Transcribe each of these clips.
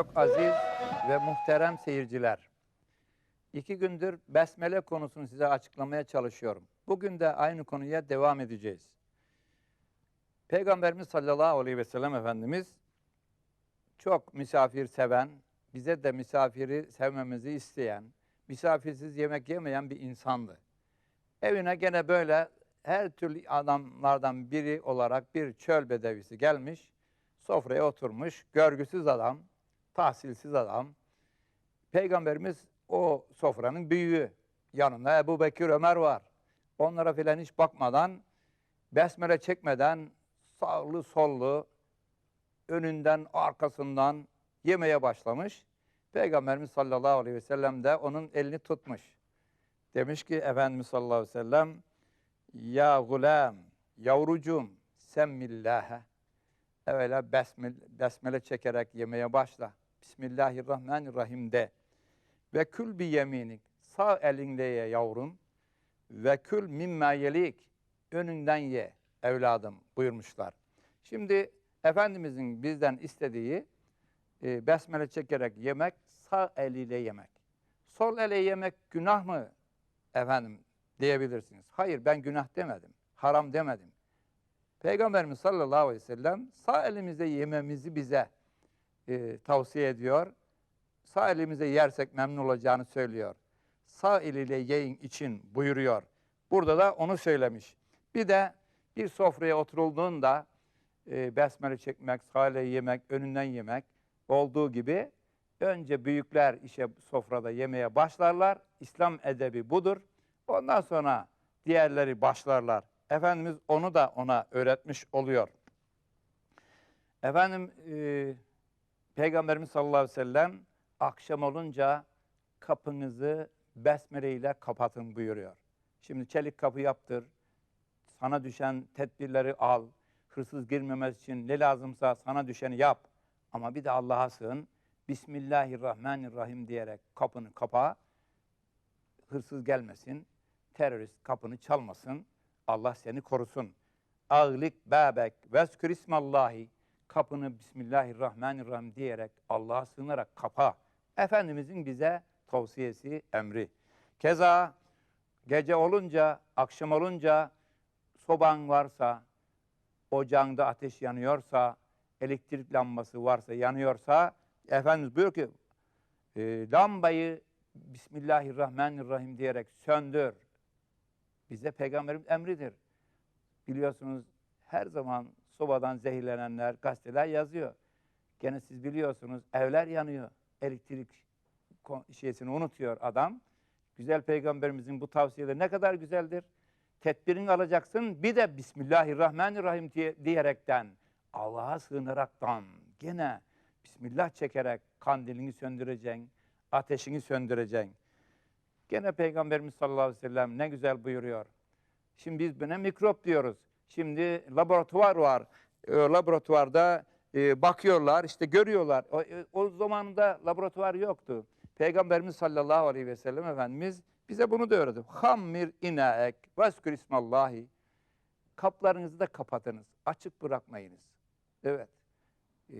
Çok aziz ve muhterem seyirciler. İki gündür besmele konusunu size açıklamaya çalışıyorum. Bugün de aynı konuya devam edeceğiz. Peygamberimiz sallallahu aleyhi ve sellem Efendimiz çok misafir seven, bize de misafiri sevmemizi isteyen, misafirsiz yemek yemeyen bir insandı. Evine gene böyle her türlü adamlardan biri olarak bir çöl bedevisi gelmiş, sofraya oturmuş, görgüsüz adam, tahsilsiz adam. Peygamberimiz o sofranın büyüğü. Yanında Ebu Bekir Ömer var. Onlara filan hiç bakmadan, besmele çekmeden sağlı sollu, önünden arkasından yemeye başlamış. Peygamberimiz sallallahu aleyhi ve sellem de onun elini tutmuş. Demiş ki Efendimiz sallallahu aleyhi ve sellem Ya gulam, yavrucum semmillâhe. Evvela besmele, besmele çekerek yemeye başla. Bismillahirrahmanirrahim de. Ve kül bi yeminik. Sağ elinle ye yavrum. Ve kül mimma yelik. Önünden ye evladım buyurmuşlar. Şimdi Efendimizin bizden istediği e, besmele çekerek yemek, sağ eliyle yemek. Sol ele yemek günah mı efendim diyebilirsiniz. Hayır ben günah demedim, haram demedim. Peygamberimiz sallallahu aleyhi ve sellem sağ elimizde yememizi bize e, tavsiye ediyor. Sağ elimizde yersek memnun olacağını söylüyor. Sağ eliyle yiyin için buyuruyor. Burada da onu söylemiş. Bir de bir sofraya oturulduğunda e, besmele çekmek, sağ elle yemek, önünden yemek olduğu gibi önce büyükler işe sofrada yemeye başlarlar. İslam edebi budur. Ondan sonra diğerleri başlarlar. Efendimiz onu da ona öğretmiş oluyor. Efendim e, Peygamberimiz sallallahu aleyhi ve sellem akşam olunca kapınızı besmele ile kapatın buyuruyor. Şimdi çelik kapı yaptır, sana düşen tedbirleri al, hırsız girmemesi için ne lazımsa sana düşeni yap. Ama bir de Allah'a sığın, Bismillahirrahmanirrahim diyerek kapını kapa, hırsız gelmesin, terörist kapını çalmasın, Allah seni korusun. Ağlik babek veskür ismallahi, kapını Bismillahirrahmanirrahim diyerek Allah'a sığınarak kapa. Efendimizin bize tavsiyesi, emri. Keza gece olunca, akşam olunca soban varsa, ocağında ateş yanıyorsa, elektrik lambası varsa, yanıyorsa, Efendimiz buyuruyor ki, e, lambayı Bismillahirrahmanirrahim diyerek söndür. Bize peygamberin emridir. Biliyorsunuz her zaman sobadan zehirlenenler gazeteler yazıyor. Gene siz biliyorsunuz evler yanıyor. Elektrik şeysini unutuyor adam. Güzel peygamberimizin bu tavsiyeleri ne kadar güzeldir. Tedbirini alacaksın. Bir de Bismillahirrahmanirrahim diye, diyerekten Allah'a sığınaraktan gene Bismillah çekerek kandilini söndüreceksin, ateşini söndüreceksin. Gene Peygamberimiz sallallahu aleyhi ve sellem ne güzel buyuruyor. Şimdi biz buna mikrop diyoruz. Şimdi laboratuvar var. E, laboratuvarda e, bakıyorlar, işte görüyorlar. O, e, o zamanında laboratuvar yoktu. Peygamberimiz sallallahu aleyhi ve sellem Efendimiz bize bunu da öğretti. Hammir inaek veskür ismallahi. Kaplarınızı da kapatınız. Açık bırakmayınız. Evet. E,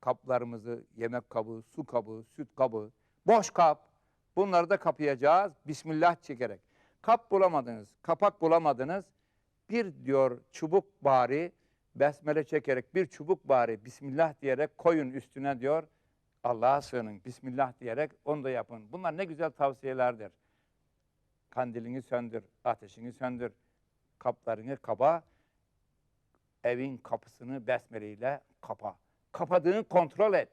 kaplarımızı, yemek kabı, su kabı, süt kabı, boş kap. Bunları da kapayacağız. Bismillah çekerek. Kap bulamadınız, kapak bulamadınız. Bir diyor çubuk bari besmele çekerek bir çubuk bari Bismillah diyerek koyun üstüne diyor. Allah'a sığının Bismillah diyerek onu da yapın. Bunlar ne güzel tavsiyelerdir. Kandilini söndür, ateşini söndür, kaplarını kaba, evin kapısını besmeleyle kapa. Kapadığını kontrol et.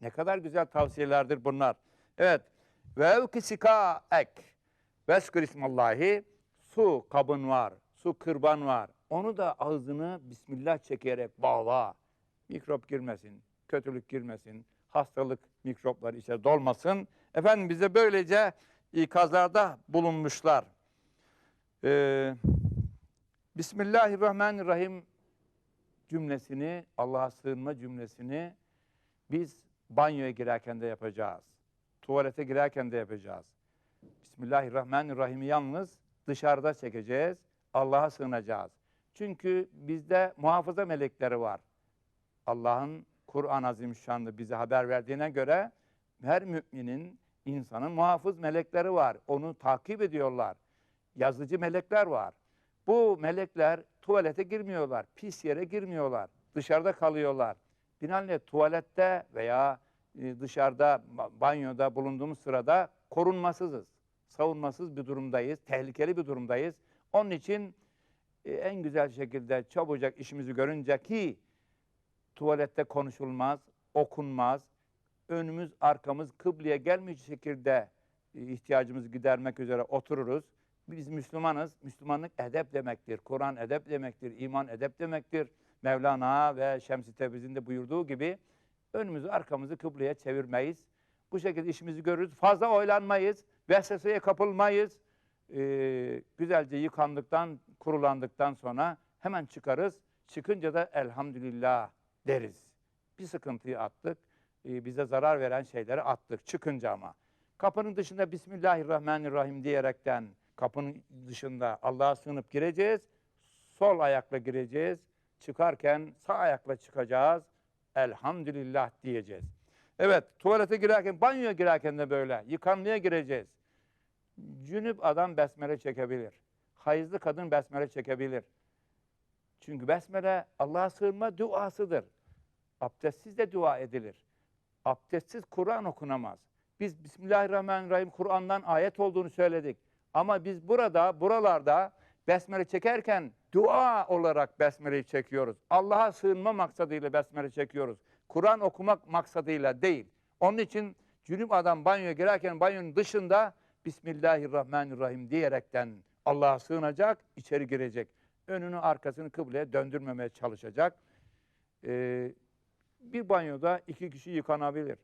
Ne kadar güzel tavsiyelerdir bunlar. Evet. Ve evkisika ek. Veskür ismallahi. Su kabın var. Su kırban var. Onu da ağzını Bismillah çekerek bağla. Mikrop girmesin. Kötülük girmesin. Hastalık mikropları içeri dolmasın. Efendim bize böylece ikazlarda bulunmuşlar. Ee, Bismillahirrahmanirrahim cümlesini, Allah'a sığınma cümlesini biz banyoya girerken de yapacağız. Tuvalete girerken de yapacağız. Bismillahirrahmanirrahim'i yalnız dışarıda çekeceğiz. Allah'a sığınacağız. Çünkü bizde muhafaza melekleri var. Allah'ın Kur'an Azimüşşan'da bize haber verdiğine göre her müminin, insanın muhafız melekleri var. Onu takip ediyorlar. Yazıcı melekler var. Bu melekler tuvalete girmiyorlar, pis yere girmiyorlar, dışarıda kalıyorlar. Binaenaleyh tuvalette veya e, dışarıda ba- banyoda bulunduğumuz sırada korunmasızız. Savunmasız bir durumdayız, tehlikeli bir durumdayız. Onun için e, en güzel şekilde çabucak işimizi görünce ki tuvalette konuşulmaz, okunmaz, önümüz arkamız kıbleye gelmeyecek şekilde e, ihtiyacımızı gidermek üzere otururuz. Biz Müslümanız. Müslümanlık edep demektir. Kur'an edep demektir. iman edep demektir. Mevlana ve Şems-i Tebriz'in de buyurduğu gibi önümüzü arkamızı kıbleye çevirmeyiz. Bu şekilde işimizi görürüz. Fazla oylanmayız. Vesveseye kapılmayız. Ee, güzelce yıkandıktan, kurulandıktan sonra hemen çıkarız. Çıkınca da elhamdülillah deriz. Bir sıkıntıyı attık. Ee, bize zarar veren şeyleri attık. Çıkınca ama. Kapının dışında Bismillahirrahmanirrahim diyerekten kapının dışında Allah'a sığınıp gireceğiz. Sol ayakla gireceğiz. Çıkarken sağ ayakla çıkacağız. Elhamdülillah diyeceğiz. Evet, tuvalete girerken, banyoya girerken de böyle. Yıkanmaya gireceğiz. Cünüp adam besmele çekebilir. Hayızlı kadın besmele çekebilir. Çünkü besmele Allah'a sığınma duasıdır. Abdestsiz de dua edilir. Abdestsiz Kur'an okunamaz. Biz Bismillahirrahmanirrahim Kur'an'dan ayet olduğunu söyledik. Ama biz burada, buralarda besmele çekerken dua olarak besmeleyi çekiyoruz. Allah'a sığınma maksadıyla besmele çekiyoruz. Kur'an okumak maksadıyla değil. Onun için cünüp adam banyoya girerken banyonun dışında Bismillahirrahmanirrahim diyerekten Allah'a sığınacak, içeri girecek. Önünü arkasını kıbleye döndürmemeye çalışacak. Ee, bir banyoda iki kişi yıkanabilir.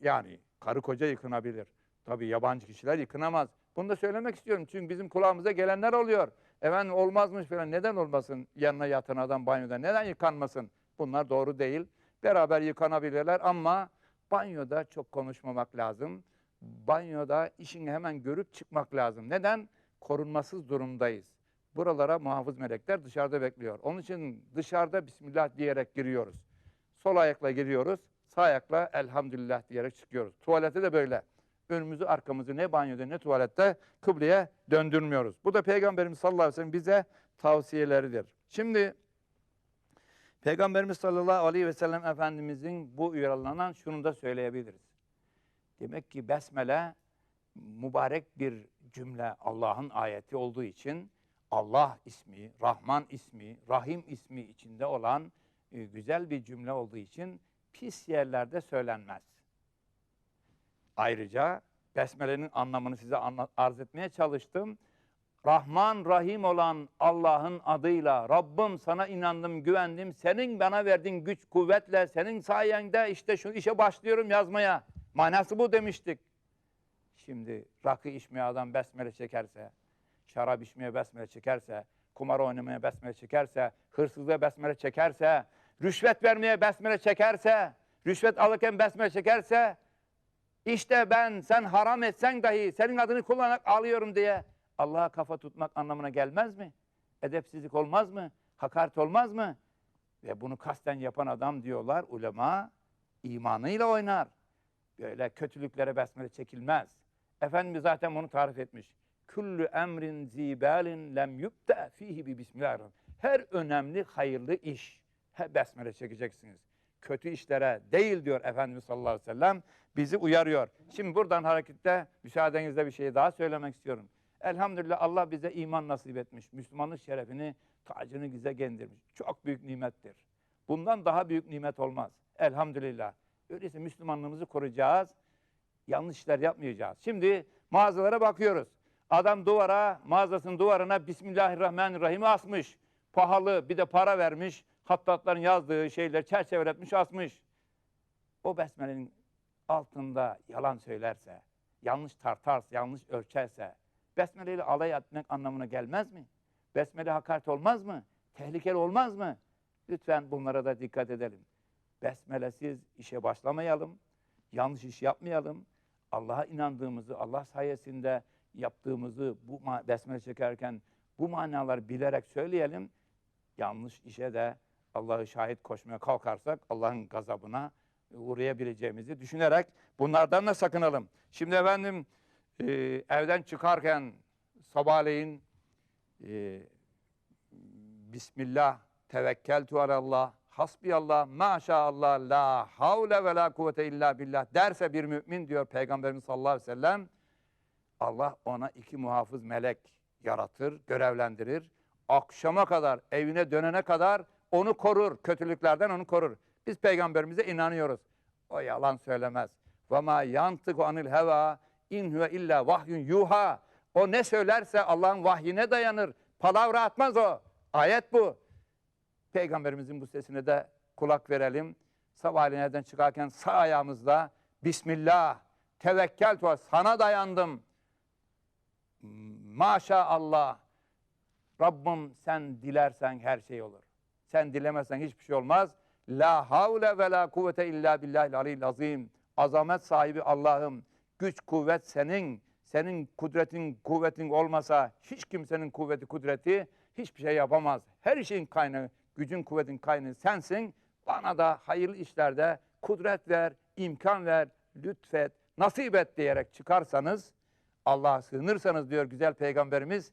Yani karı koca yıkanabilir. Tabii yabancı kişiler yıkanamaz. Bunu da söylemek istiyorum. Çünkü bizim kulağımıza gelenler oluyor. Efendim olmazmış falan. Neden olmasın yanına yatan adam banyoda? Neden yıkanmasın? Bunlar doğru değil. Beraber yıkanabilirler ama banyoda çok konuşmamak lazım. Banyoda işini hemen görüp çıkmak lazım. Neden? Korunmasız durumdayız. Buralara muhafız melekler dışarıda bekliyor. Onun için dışarıda Bismillah diyerek giriyoruz. Sol ayakla giriyoruz, sağ ayakla elhamdülillah diyerek çıkıyoruz. Tuvalete de böyle. Önümüzü arkamızı ne banyoda ne tuvalette kıbleye döndürmüyoruz. Bu da Peygamberimiz sallallahu aleyhi ve sellem bize tavsiyeleridir. Şimdi Peygamberimiz sallallahu aleyhi ve sellem Efendimizin bu uyarılanan şunu da söyleyebiliriz. Demek ki besmele mübarek bir cümle Allah'ın ayeti olduğu için Allah ismi, Rahman ismi, Rahim ismi içinde olan e, güzel bir cümle olduğu için pis yerlerde söylenmez. Ayrıca Besmele'nin anlamını size anla- arz etmeye çalıştım. Rahman Rahim olan Allah'ın adıyla Rabbim sana inandım, güvendim. Senin bana verdiğin güç, kuvvetle, senin sayende işte şu işe başlıyorum yazmaya. Manası bu demiştik. Şimdi rakı içmeye adam besmele çekerse, şarap içmeye besmele çekerse, kumar oynamaya besmele çekerse, hırsızlığa besmele çekerse, rüşvet vermeye besmele çekerse, rüşvet alırken besmele çekerse, işte ben sen haram etsen dahi senin adını kullanarak alıyorum diye Allah'a kafa tutmak anlamına gelmez mi? Edepsizlik olmaz mı? Hakaret olmaz mı? Ve bunu kasten yapan adam diyorlar ulema imanıyla oynar. Böyle kötülüklere besmele çekilmez. Efendimiz zaten bunu tarif etmiş. Küllü emrin zibalin lem yubda fihi bi bismillahirrahmanirrahim. Her önemli hayırlı iş he besmele çekeceksiniz. Kötü işlere değil diyor Efendimiz sallallahu aleyhi ve sellem bizi uyarıyor. Şimdi buradan hareketle müsaadenizle bir şey daha söylemek istiyorum. Elhamdülillah Allah bize iman nasip etmiş. Müslümanlık şerefini, tacını bize gendirmiş. Çok büyük nimettir. Bundan daha büyük nimet olmaz. Elhamdülillah. Öyleyse Müslümanlığımızı koruyacağız. Yanlış işler yapmayacağız. Şimdi mağazalara bakıyoruz. Adam duvara, mağazasının duvarına Bismillahirrahmanirrahim asmış. Pahalı bir de para vermiş. Hattatların yazdığı şeyler çerçeveletmiş asmış. O besmelenin altında yalan söylerse, yanlış tartarsa, yanlış ölçerse, besmeleyle alay etmek anlamına gelmez mi? Besmele hakaret olmaz mı? Tehlikeli olmaz mı? Lütfen bunlara da dikkat edelim. Besmelesiz işe başlamayalım, yanlış iş yapmayalım. Allah'a inandığımızı, Allah sayesinde yaptığımızı bu besmele çekerken bu manaları bilerek söyleyelim. Yanlış işe de Allah'ı şahit koşmaya kalkarsak Allah'ın gazabına uğrayabileceğimizi düşünerek bunlardan da sakınalım. Şimdi efendim e, evden çıkarken sabahleyin e, Bismillah, tevekkeltu alallah, hasbiyallah, maşallah, la havle ve la kuvvete illa billah derse bir mümin diyor Peygamberimiz sallallahu aleyhi ve sellem, Allah ona iki muhafız melek yaratır, görevlendirir. Akşama kadar, evine dönene kadar onu korur, kötülüklerden onu korur. Biz peygamberimize inanıyoruz. O yalan söylemez. Ve ma yantıku anil heva in huve illa vahyun yuha. O ne söylerse Allah'ın vahyine dayanır. Palavra atmaz o. Ayet bu. Peygamberimizin bu sesine de kulak verelim. Sabahleyin evden çıkarken sağ ayağımızla Bismillah, tevekkel sana dayandım. Maşallah. Rabbim sen dilersen her şey olur. Sen dilemezsen hiçbir şey olmaz. La havle ve la kuvvete illa billahil aliyyil azim. Azamet sahibi Allah'ım. Güç kuvvet senin. Senin kudretin kuvvetin olmasa hiç kimsenin kuvveti kudreti hiçbir şey yapamaz. Her şeyin kaynağı, gücün kuvvetin kaynağı sensin. Bana da hayırlı işlerde kudret ver, imkan ver, lütfet, nasip et diyerek çıkarsanız Allah'a sığınırsanız diyor güzel peygamberimiz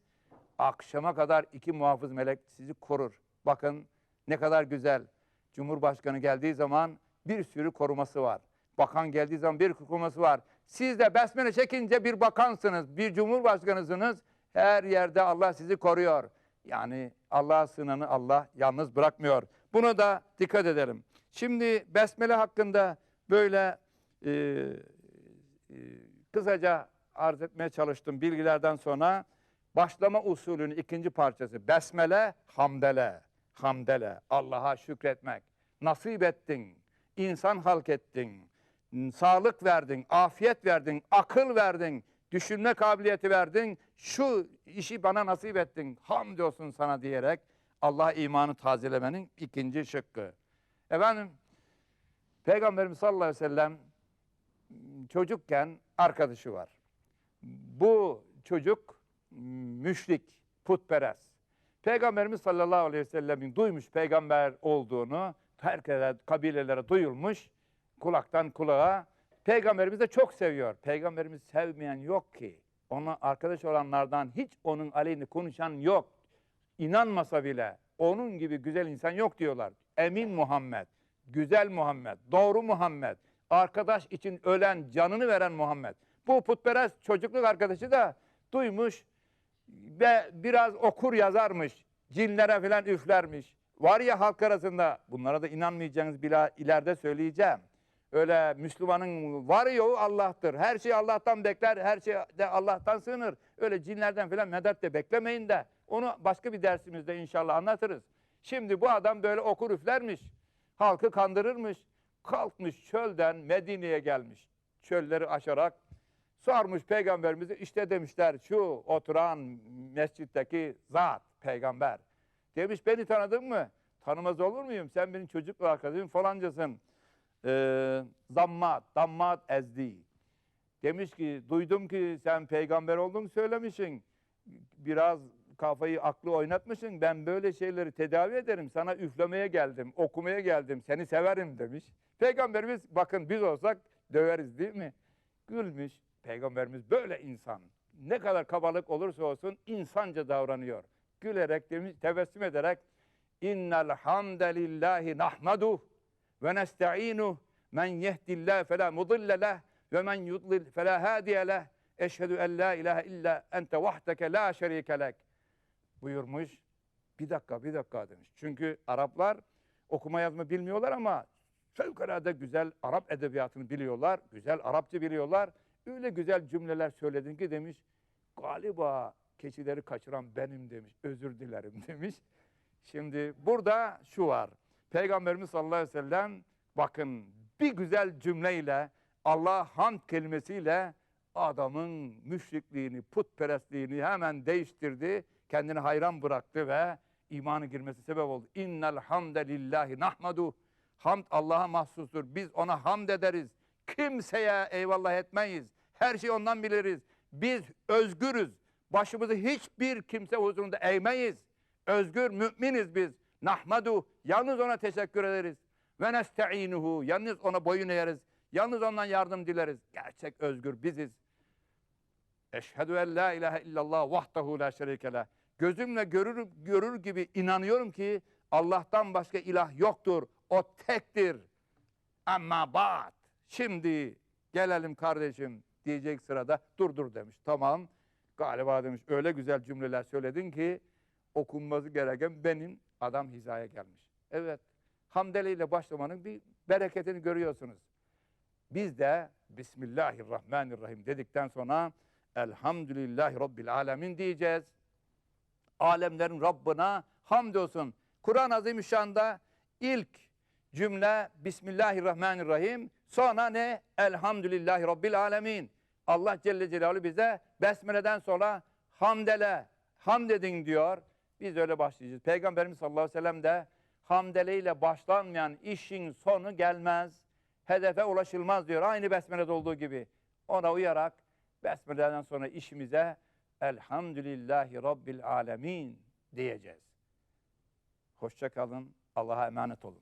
akşama kadar iki muhafız melek sizi korur. Bakın ne kadar güzel. Cumhurbaşkanı geldiği zaman bir sürü koruması var. Bakan geldiği zaman bir koruması var. Siz de besmele çekince bir bakansınız, bir cumhurbaşkanısınız. Her yerde Allah sizi koruyor. Yani Allah'a sığınanı Allah yalnız bırakmıyor. Buna da dikkat edelim. Şimdi besmele hakkında böyle e, e, kısaca arz etmeye çalıştım bilgilerden sonra. Başlama usulünün ikinci parçası besmele, hamdele. Hamdele, Allah'a şükretmek. Nasip ettin, insan halk ettin, sağlık verdin, afiyet verdin, akıl verdin, düşünme kabiliyeti verdin. Şu işi bana nasip ettin, hamdolsun sana diyerek Allah'a imanı tazelemenin ikinci şıkkı. Efendim, Peygamberimiz sallallahu aleyhi ve sellem çocukken arkadaşı var. Bu çocuk müşrik, putperest. Peygamberimiz sallallahu aleyhi ve sellemin duymuş peygamber olduğunu herkese, kabilelere duyulmuş kulaktan kulağa. Peygamberimiz de çok seviyor. Peygamberimiz sevmeyen yok ki. Ona arkadaş olanlardan hiç onun aleyhine konuşan yok. İnanmasa bile onun gibi güzel insan yok diyorlar. Emin Muhammed, güzel Muhammed, doğru Muhammed, arkadaş için ölen, canını veren Muhammed. Bu putperest çocukluk arkadaşı da duymuş ve biraz okur yazarmış. Cinlere falan üflermiş. Var ya halk arasında, bunlara da inanmayacağınız bile ileride söyleyeceğim. Öyle Müslümanın var yoğu Allah'tır. Her şey Allah'tan bekler, her şey de Allah'tan sığınır. Öyle cinlerden falan medet de beklemeyin de. Onu başka bir dersimizde inşallah anlatırız. Şimdi bu adam böyle okur üflermiş. Halkı kandırırmış. Kalkmış çölden Medine'ye gelmiş. Çölleri aşarak sormuş peygamberimizi işte demişler şu oturan mescitteki zat peygamber. Demiş beni tanıdın mı? Tanımaz olur muyum? Sen benim çocukluk arkadaşım falancasın. Ee, zammat, dammat ezdi. Demiş ki duydum ki sen peygamber olduğunu söylemişsin. Biraz kafayı aklı oynatmışsın. Ben böyle şeyleri tedavi ederim. Sana üflemeye geldim, okumaya geldim. Seni severim demiş. Peygamberimiz bakın biz olsak döveriz değil mi? Gülmüş. Peygamberimiz böyle insan. Ne kadar kabalık olursa olsun insanca davranıyor. Gülerek demiş, tebessüm ederek İnnel hamdelillahi nahmaduh ve nesta'inuh men yehdillah fela mudille leh ve men yudlil fela hadiye leh eşhedü en la ilahe illa ente vahdeke la şerike lek buyurmuş. Bir dakika, bir dakika demiş. Çünkü Araplar okuma yazma bilmiyorlar ama fevkalade güzel Arap edebiyatını biliyorlar. Güzel Arapça biliyorlar. Öyle güzel cümleler söyledin ki demiş. Galiba keçileri kaçıran benim demiş. Özür dilerim demiş. Şimdi burada şu var. Peygamberimiz sallallahu aleyhi ve sellem bakın bir güzel cümleyle Allah hamd kelimesiyle adamın müşrikliğini, putperestliğini hemen değiştirdi. Kendini hayran bıraktı ve imanı girmesi sebep oldu. İnnel hamde lillahi nahmadu. Hamd Allah'a mahsustur. Biz ona hamd ederiz. Kimseye eyvallah etmeyiz. Her şeyi ondan biliriz. Biz özgürüz. Başımızı hiçbir kimse huzurunda eğmeyiz. Özgür müminiz biz. Nahmadu. Yalnız ona teşekkür ederiz. Ve nesta'inuhu. Yalnız ona boyun eğeriz. Yalnız ondan yardım dileriz. Gerçek özgür biziz. Eşhedü en la ilahe illallah vahdehu la şerike leh. Gözümle görür, görür gibi inanıyorum ki Allah'tan başka ilah yoktur. O tektir. Ama ba'd. Şimdi gelelim kardeşim diyecek sırada dur dur demiş. Tamam galiba demiş öyle güzel cümleler söyledin ki okunması gereken benim adam hizaya gelmiş. Evet hamdele ile başlamanın bir bereketini görüyorsunuz. Biz de Bismillahirrahmanirrahim dedikten sonra Elhamdülillahi Rabbil Alemin diyeceğiz. Alemlerin Rabbına hamdolsun. Kur'an-ı Azimüşşan'da ilk cümle Bismillahirrahmanirrahim. Sonra ne? Elhamdülillahi Rabbil Alemin. Allah Celle Celaluhu bize Besmele'den sonra hamdele, hamd edin diyor. Biz öyle başlayacağız. Peygamberimiz sallallahu aleyhi ve sellem de hamdele ile başlanmayan işin sonu gelmez. Hedefe ulaşılmaz diyor. Aynı Besmele'de olduğu gibi. Ona uyarak Besmele'den sonra işimize Elhamdülillahi Rabbil Alemin diyeceğiz. Hoşça kalın. Allah'a emanet olun.